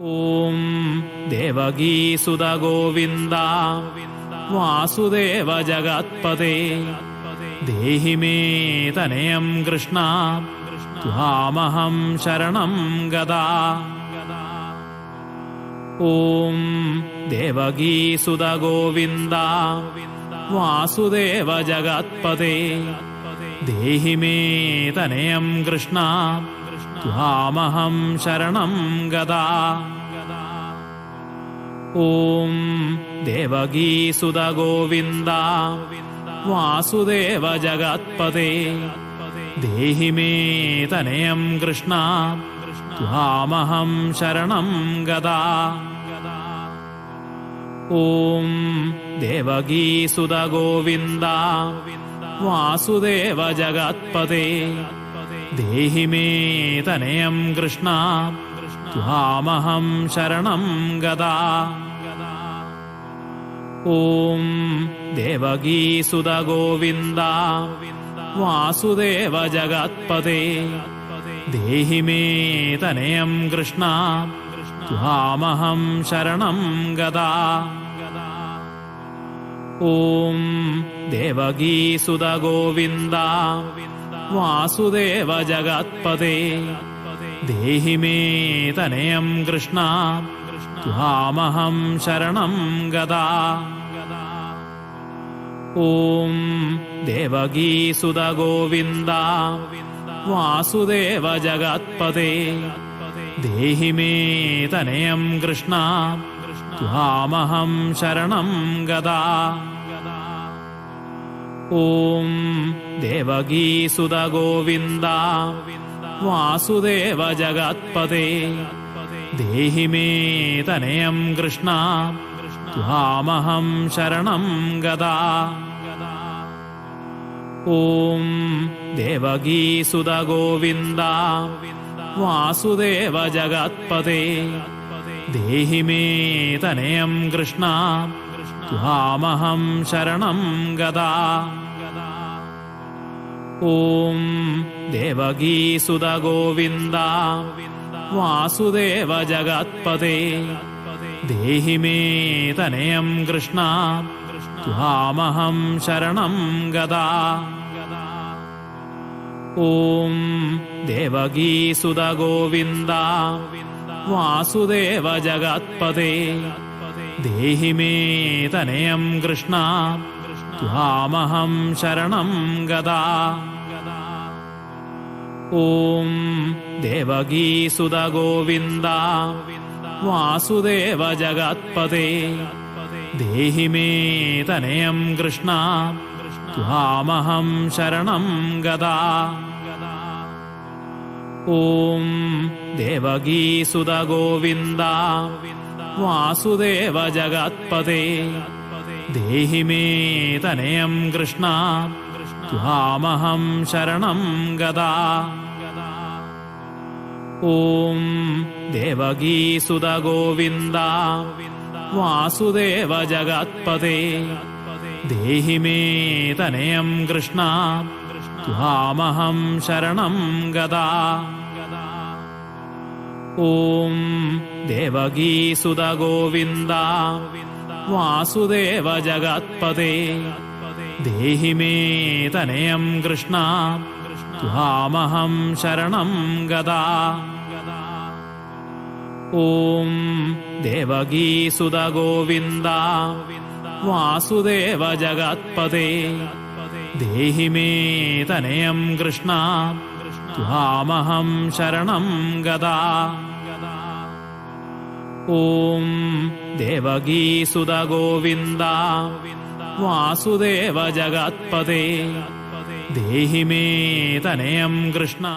ॐ देवगीसुत गोविन्द वासुदेव जगत्पते देहि मे तनयं कृष्ण त्वामहं शरणं गदा ॐ देवगीसुत गोविन्द वासुदेव जगत्पते देहि मे तनयं कृष्ण त्वामहं शरणं गदा ॐ देवगीसुत गोविन्द वासुदेव जगत्पते देहि मे तनयं कृष्ण त्वामहं शरणं गदा ॐ देवगीसुत गोविन्द वासुदेव जगत्पते देहि मे तनयं कृष्ण। शरणं गदा। ॐ देवगीसुत गोविन्द। वासुदेव जगत्पते। देहि मे तनयं कृष्ण। शरणं गदा। ॐ देवगीसुत വാസുദേവ ജഗത്പദേ ദേഹി മേ തനയം കൃഷ്ണ. ത്വാമഹം ശരണം ഗതാ ഓം ദേവഗീസുത ഗോവിന്ദ. വാസുദേവ ജഗത്പദേ ദേഹി മേ തനയം കൃഷ്ണ. ത്വാമഹം ശരണം ഗതാ ॐ देवगीसुत गोविन्द वासुदेव जगत्पते देहि मे तनयं कृष्ण त्वामहं शरणं गदा ॐ देवगीसुत गोविन्द वासुदेव जगत्पते देहि मे तनयं कृष्ण त्वामहं शरणं गदा ॐ देवगीसुत गोविन्द वासुदेव जगत्पते देहि मे तनयं कृष्ण त्वामहं शरणं गदा ॐ देवगीसुत गोविन्द वासुदेव जगत्पते ദേഹി മേ തനയം കൃഷ്ണ. ത്വാമഹം ശരണം ഗതാ ഓം ദേവകീസുത ഗോവിന്ദ. വാസുദേവ ജഗത്പതേ. ദേഹി മേ തനയം കൃഷ്ണ. ത്വാമഹം ശരണം ഗതാ ഓം ദേവകീസുത ഗോവിന്ദ. വാസുദേവ ജഗത്പദേ ദേഹി മേ തനയം കൃഷ്ണ. ത്വാമഹം ശരണം ഗതാ ഓം ദേവകീസുത ഗോവിന്ദ. വാസുദേവ ജഗത്പദേ ദേഹി മേ തനയം കൃഷ്ണ. ത്വാമഹം ശരണം ഗതാ ഓം ദേവഗീസുത ഗോവിന്ദ വാസുദേവ ജഗത്പതേ. ദേഹി മേ തനയം കൃഷ്ണ ത്വാമഹം ശരണം ഗതാ ഓം ദേവഗീസുത ഗോവിന്ദ വാസുദേവ ജഗത്പതേ. ദേഹി മേ തനയം കൃഷ്ണ ത്വാമഹം ശരണം ഗതാ ॐ देवगीसुत गोविन्द वासुदेव जगत्पते देहि मे तनयं कृष्ण